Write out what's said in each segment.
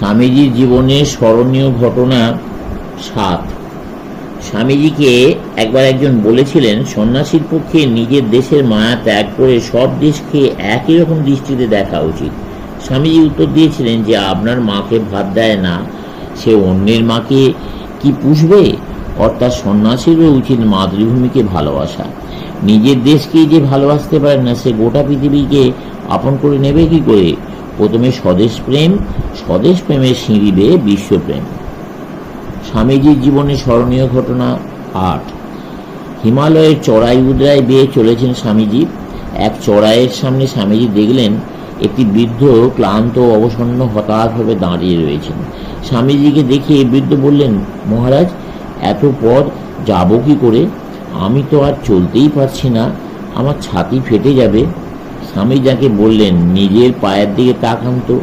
স্বামীজির জীবনে স্মরণীয় ঘটনা সাত। স্বামীজিকে একবার একজন বলেছিলেন, সন্ন্যাসীর পক্ষে নিজের দেশের মায়া ত্যাগ করে সব দেশকে একই রকম দৃষ্টিতে দেখা উচিত। স্বামীজি উত্তর দিয়েছিলেন যে, আপনার মাকে ভাত দেয় না, সে অন্যের মাকে কি পুষবে? অর্থাৎ সন্ন্যাসীরও উচিত মাতৃভূমিকে ভালোবাসা। নিজের দেশকেই যে ভালোবাসতে পারে না, সে গোটা পৃথিবীকে আপন করে নেবে কি করে? প্রথমে স্বদেশ প্রেম স্বদেশ প্রেমের সিঁড়ি বেয়ে বিশ্বপ্রেম। স্বামীজির জীবনে স্মরণীয় ঘটনা আট। হিমালয়ের চড়াই উদরায় বেয়ে চলেছেন স্বামীজি। এক চড়াইয়ের সামনে স্বামীজি দেখলেন একটি বৃদ্ধ ক্লান্ত অবসন্ন হতাশভাবে দাঁড়িয়ে রয়েছেন। স্বামীজিকে দেখে বৃদ্ধ বললেন, মহারাজ, এত পথ যাব কি করে? আমি তো আর চলতেই পারছি না। আমার ছাতি ফেটে যাবে। স্বামী যাকে বললেন, নিজের পায়ের দিকে তাকান তো।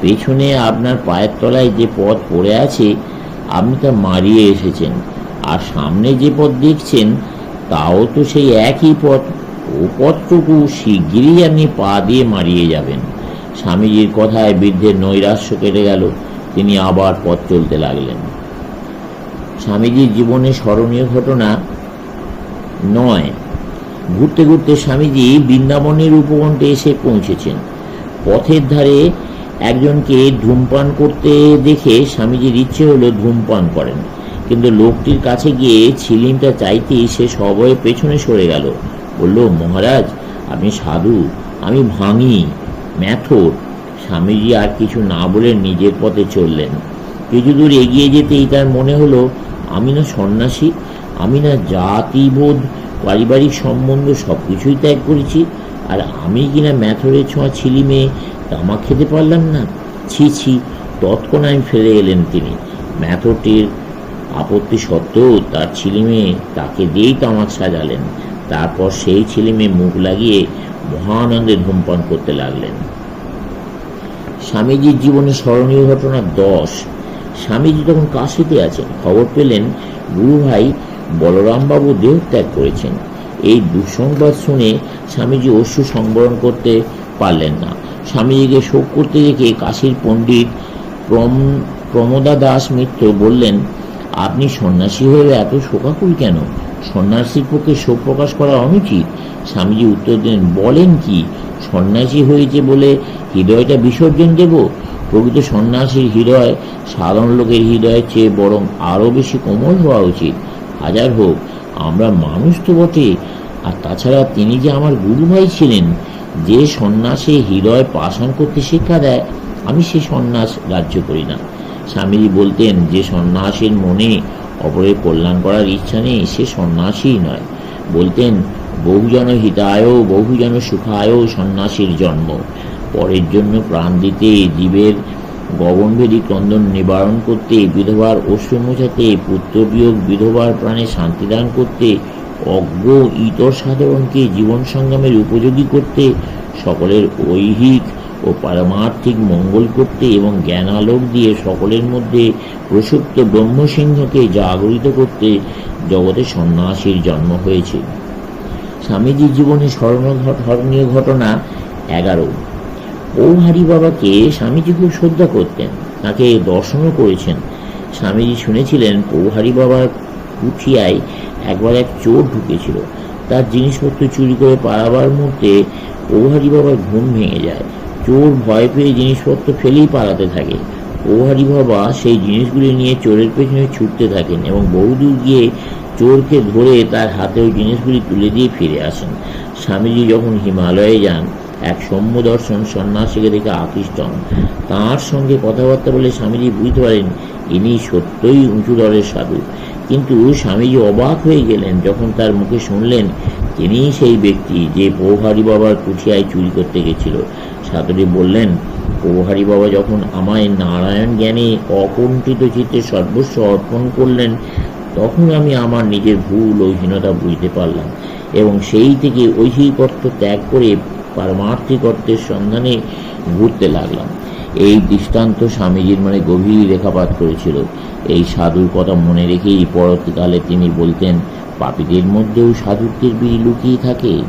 পেছনে আপনার পায়ের তলায় যে পথ পড়ে আছে, আপনি তা মারিয়ে এসেছেন। আর সামনে যে পথ দেখছেন, তাও তো সেই একই পথ। ও পথটুকু শিগগিরই আপনি পা দিয়ে মারিয়ে যাবেন। স্বামীজির কথায় বৃদ্ধের নৈরাশ্য কেটে গেল। তিনি আবার পথ চলতে লাগলেন। স্বামীজির জীবনে স্মরণীয় ঘটনা নয়। ঘুরতে ঘুরতে স্বামীজি বৃন্দাবনের উপকণ্ঠে এসে পৌঁছেছেন। পথের ধারে একজনকে ধূমপান করতে দেখে স্বামীজির ইচ্ছে হলো ধূমপান করেন। কিন্তু লোকটির কাছে গিয়ে ছিলিমটা চাইতেই সে সবয়ে পেছনে সরে গেল। বলল, মহারাজ, আপনি সাধু, আমি ভাঙি, ম্যাথর। স্বামীজি আর কিছু না বলে নিজের পথে চললেন। কিছু দূর এগিয়ে যেতেই তার মনে হলো, আমি না সন্ন্যাসী, আমি না জাতিবোধ, পারিবারিক সম্বন্ধ সব কিছুই ত্যাগ করেছি আর আমি কিনা ম্যাথরের ছোঁয়া ছিলিমে তামাক খেতে পারলাম না। ছি ছি, তৎক্ষণাৎ ফেলে এলেন তিনি। ম্যাথরটির আপত্তি সত্ত্বেও তার ছিলিমে তাকে দিয়েই তামাক সাজালেন। তারপর সেই ছিলিমে মুখ লাগিয়ে মহানন্দে ধূমপান করতে লাগলেন। স্বামীজির জীবনে স্মরণীয় ঘটনা দশ। স্বামীজি তখন কাশিতে আছেন। খবর পেলেন গুরু ভাই বলরামবাবু দেহত্যাগ করেছেন। এই দুঃসংবাদ শুনে স্বামীজি অশ্রু সংবরণ করতে পারলেন না। স্বামীজিকে শোক করতে দেখে কাশীর পণ্ডিত প্রম, প্রমোদা দাস মিত্র বললেন, আপনি সন্ন্যাসী হয়ে এত শোকাকুল কেন? সন্ন্যাসীর পক্ষে শোক প্রকাশ করা অনুচিত। স্বামীজি উত্তর দিলেন, বলেন কি, সন্ন্যাসী হয়েছে বলে হৃদয়টা বিসর্জন দেব? প্রকৃত সন্ন্যাসীর হৃদয় সাধারণ লোকের হৃদয়ের চেয়ে বরং আরও বেশি কোমল হওয়া উচিত। হাজার হোক, আমরা মানুষ তো বটে আর তাছাড়া তিনি যে আমার গুরু ভাই ছিলেন, যে সন্ন্যাসে হৃদয় পাষাণ করতে শিক্ষা দেয়, আমি সে সন্ন্যাস রাজ্য করি না। স্বামীজি বলতেন, যে সন্ন্যাসীর মনে অপরের কল্যাণ করার ইচ্ছা নেই, সে সন্ন্যাসীই নয়। বলতেন, বহুজন হিতায়, বহুজন সুখায় সন্ন্যাসীর জন্ম। পরের জন্য প্রাণ দিতে, জীবের গগনভেদী ক্রন্দন নিবারণ করতে, বিধবার অশ্রু মোছাতে পুত্রবিয়োগ বিধবার প্রাণে শান্তিদান করতে অজ্ঞ ইতর সাধারণকে জীবন সংগ্রামের উপযোগী করতে, সকলের ঐহিক ও পারমার্থিক মঙ্গল করতে এবং জ্ঞানালোক দিয়ে সকলের মধ্যে প্রসুপ্ত ব্রহ্মসিংহকে জাগরিত করতে জগতে সন্ন্যাসীর জন্ম হয়েছে। স্বামীজির জীবনে স্মরণীয় ঘটনা এগারো। পৌহারি বাবাকে স্বামীজি খুব শ্রদ্ধা করতেন, তাকে দর্শনও করেছেন। স্বামীজি শুনেছিলেন পৌহারি বাবার কুঠিয়ায় একবার এক চোর ঢুকেছিল। তার জিনিসপত্র চুরি করে পালাবার মুহূর্তে পৌহারি বাবার ঘুম ভেঙে যায়। চোর ভয় পেয়ে জিনিসপত্র ফেলেই পালাতে থাকে। পৌহারি বাবা সেই জিনিসগুলি নিয়ে চোরের পেছনে ছুটতে থাকেন এবং বহুদূর গিয়ে চোরকে ধরে তার হাতে ওই জিনিসগুলি তুলে দিয়ে ফিরে আসেন। স্বামীজি যখন হিমালয়ে যান, এক সৌম্য দর্শন সন্ন্যাসীকে দেখে আকৃষ্ট হন। তাঁর সঙ্গে কথাবার্তা বলে স্বামীজি বুঝতে পারেন, ইনি সত্যই উঁচু দরের সাধু। কিন্তু স্বামীজি অবাক হয়ে গেলেন যখন তার মুখে শুনলেন তিনিই সেই ব্যক্তি যে পৌহারি বাবার কুঠিয়ায় চুরি করতে গেছিল। সাধুটি বললেন পৌহারি বাবা যখন আমায় নারায়ণ জ্ঞানে অকুণ্ঠিত চিত্তে সর্বস্ব অর্পণ করলেন, তখন আমি আমার নিজের ভুল ও হীনতা বুঝতে পারলাম এবং সেই থেকে ঐহিকত্ব ত্যাগ করে পারমার্থিক অর্থের সন্ধানে ঘুরতে লাগলাম। এই দৃষ্টান্ত স্বামীজির মনে গভীর রেখাপাত করেছিল। এই সাধুর কথা মনে রেখেই পরবর্তীকালে তিনি বলতেন, পাপীদের মধ্যেও সাধুত্বের বীজ লুকিয়ে থাকে।